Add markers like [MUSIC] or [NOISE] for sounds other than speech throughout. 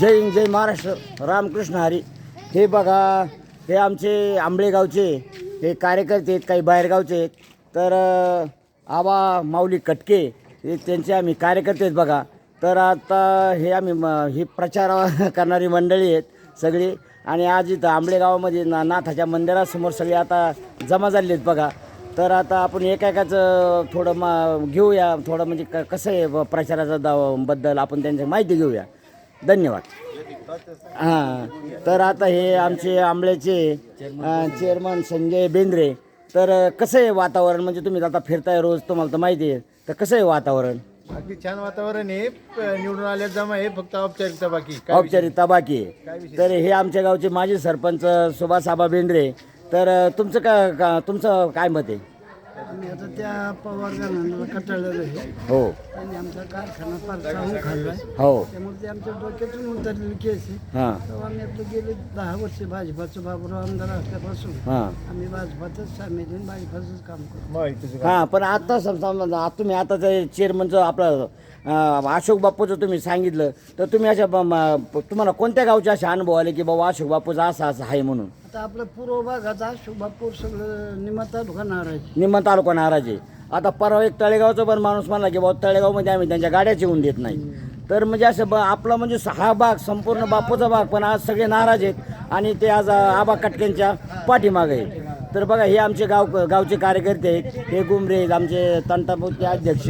जय हिंद जय महाराष्ट्र. रामकृष्ण हरी. हे बघा हे आमचे आंबळेगावचे हे कार्यकर्ते आहेत काही बाहेरगावचे आहेत. तर आबा माऊली कटके हे त्यांचे आम्ही कार्यकर्ते आहेत बघा. तर आता हे आम्ही म ही प्रचार [LAUGHS] करणारी मंडळी आहेत सगळी. आणि आज इथं आंबळेगावामध्ये ना नाथाच्या मंदिरासमोर सगळे आता जमा झाले आहेत बघा. तर आता आपण एकाएकाचं थोडं मा घेऊया. थोडं म्हणजे क कसं आहे प्रचाराचा दावबद्दल आपण त्यांची माहिती घेऊया. धन्यवाद. हां तर आता हे आमचे आंबळ्याचे चेअरमन संजय बेंद्रे तर कसं आहे वातावरण? म्हणजे तुम्ही आता फिरताय रोज तुम्हाला तर माहिती आहे. तर कसं आहे वातावरण? अगदी छान वातावरण आहे. प- निवडून आल्या जमा आहे फक्त औपचारिकता बाकी काय विषय? औपचारिकता बाकी आहे तर हे आमच्या गावचे माजी सरपंच सुभाष आबा बेंद्रे. तर तुमचं का का तुमचं काय मत आहे? आम्ही आता त्या पवार जणांना कंटाळलेलो आहे. हो. त्यांनी आमचा कारखाना फार चाहून खाल्लाय हो. त्यामुळे ते आमच्या डोक्यातून उतरलेली केस आहे. हां. तेव्हा आम्ही आपलं गेले दहा वर्ष भाजपाचं बाबूराव आमदार असल्यापासून. हां. आम्ही भाजपातच सामील आहे भाजपाचंच काम करतो. हां पण आता समजा आता तुम्ही आता ते चेअरमनचं आपलं अं, अशोक बापूचं तुम्ही सांगितलं तर तुम्ही अशा ब- म- तुम्हाला कोणत्या गावचे असे अनुभव आले की बाबा अशोक बापूचा असं असं आहे म्हणून? आता आपलं पूर्व भागाचा शुभापूर सगळं निमा तालुका नाराज निम्मा तालुका नाराज आहे. आता परवा एक तळेगावचा पण माणूस म्हणला की बाबा तळेगावमध्ये आम्ही त्यांच्या गाड्याच येऊन देत नाही. तर म्हणजे असं ब आपला म्हणजे हा भाग संपूर्ण बापूचा भाग पण आज सगळे नाराज आहेत. आणि ते आज आबा कटकेंच्या पाठीमागे आहे तर बघा हे आमचे गाव गावचे कार्यकर्ते आहेत. हे गुमरे आहेत आमचे तंटामुक्ती अध्यक्ष.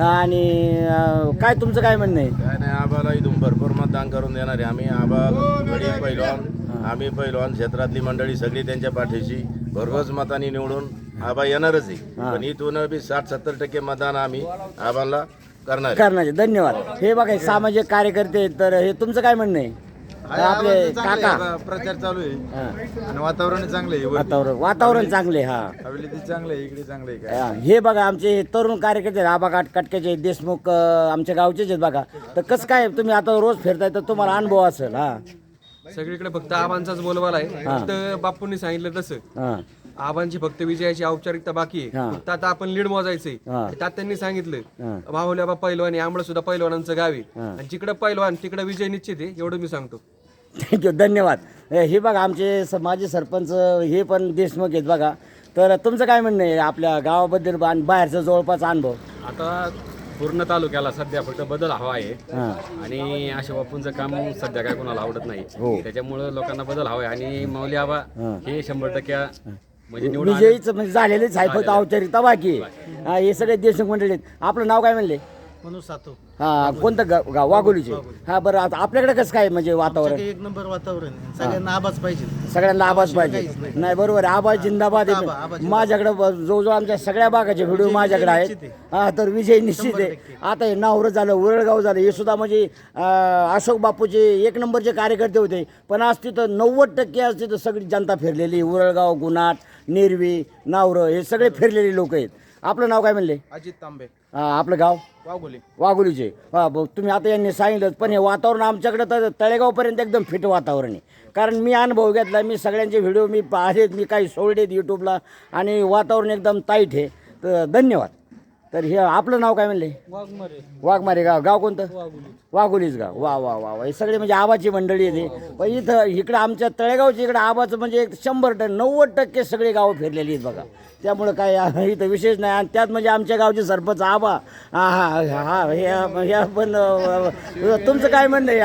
आणि अं, काय तुमचं काय म्हणणं आहे? काय नाही आबाला इथून भरपूर मतदान करून देणार आहे. आम्ही आबा गडी पैलवान. आम्ही पैलवान क्षेत्रातली मंडळी सगळी त्यांच्या पाठीशी भरघोस मताने निवडून आबा येणारच आहे. पण इथून बी साठ सत्तर टक्के मतदान आम्ही आबाला करणार आहे. करण्याचे धन्यवाद. हे बघा हे सामाजिक कार्यकर्ते आहेत तर हे तुमचं काय म्हणणं आहे? आपले काका. प्रचार चालू आहे. हां. आणि वातावरण चांगलं आहे. वातावरण वातावरण चांगले हा. हवेली चांगलं आहे इकडे चांगलं आहे काय? हा, हे बघा आमचे हे तरुण कार्यकर्ते आहेत, आबा काट कटक्याचे देशमुख अं, आमच्या गावचेच आहेत बघा. तर कसं काय तुम्ही आता रोज फिरताय तर तुम्हाला अनुभव असेल हा. सगळीकडे फक्त आबांचाच बोलबाला आहे. फक्त बापूंनी सांगितलं तसं. हा. आबांची फक्त विजयाची औपचारिकता बाकी हा. आहे फक्त आता आपण लीड मोजायचंय. हा. तात्यांनी सांगितलं हा. माहुल्याबा पैलवान आंबळ सुद्धा पैलवानांचं गाव आहे. आणि जिकडे पैलवान तिकडे विजय निश्चित आहे एवढं मी सांगतो. थँक्यू धन्यवाद. हे हे बघा आमचे स- माजी सरपंच हे पण देशमुख आहेत बघा. तर तुमचं काय म्हणणं आहे आपल्या गावाबद्दल आणि बाहेरचा जवळपास अनुभव? आता पूर्ण तालुक्याला सध्या फक्त बदल हवा आहे. हां. आणि अशा बापूंचं काम सध्या काय कोणाला आवडत हो. नाही त्याच्यामुळं लोकांना बदल हवा आहे. आणि माऊली आबा हां. हे शंभर टक्के म्हणजे निवडून. विजयीचं म्हणजे झालेलेच आहे फक्त औपचारिकता बाकी. आहे हा, हे सगळे देशमुख मंडळी आहेत. आपलं नाव काय म्हणले? हा कोणतं गाव? गाव वाघोलीचे. हा बरं आता आपल्याकडे कसं काय म्हणजे वातावरण? एक नंबर वातावरण आहे. सगळ्यांना आबाच पाहिजे. सगळ्यांना आवाज पाहिजे. नाही. बरोबर आहे. आवाज जिंदाबाद आहे. माझ्याकडे ब- जवळजवळ आमच्या सगळ्या भागाचे व्हिडिओ माझ्याकडे आहेत. हा तर विजय निश्चित आहे. आता हे नावरं झालं उरळगाव झालं हे सुद्धा म्हणजे अं, अशोक बापूचे एक नंबरचे कार्यकर्ते होते. पण आज तिथं नव्वद टक्के आज तिथं सगळी जनता फिरलेली उरळगाव गुन्हाट नेरवी नावरं हे सगळे फिरलेले लोक आहेत. आपलं नाव काय म्हणले? अजित तांबे. हा, आपलं गाव? वाघोली. वाघोलीचे. हा ब- तुम्ही आता यांनी सांगितलं पण हे वातावरण आमच्याकडे तर तळेगावपर्यंत एकदम फिट वातावरण आहे. कारण मी अनुभव घेतला मी सगळ्यांचे व्हिडिओ मी पाहिलेत मी काही सोडलेत यूट्यूबला आणि वातावरण एकदम ताईट आहे. तर धन्यवाद. तर हे आपलं नाव काय म्हणले? वाघमारे. गाव. गाव कोणतं? वाघोलीच. गाव. वा वा वा वा. हे सगळे म्हणजे आबाची मंडळी आहे ते. पण इथं इकडं आमच्या तळेगावच्या इकडं आबाचं म्हणजे एक शंभर टक्के नव्वद टक्के सगळे गावं फिरलेली आहेत बघा. त्यामुळं काय [LAUGHS] इथं विशेष नाही. आणि त्यात म्हणजे आमच्या गावचे सरपंच आबा. हा हा हा हे पण तुमचं काय म्हणणं आहे?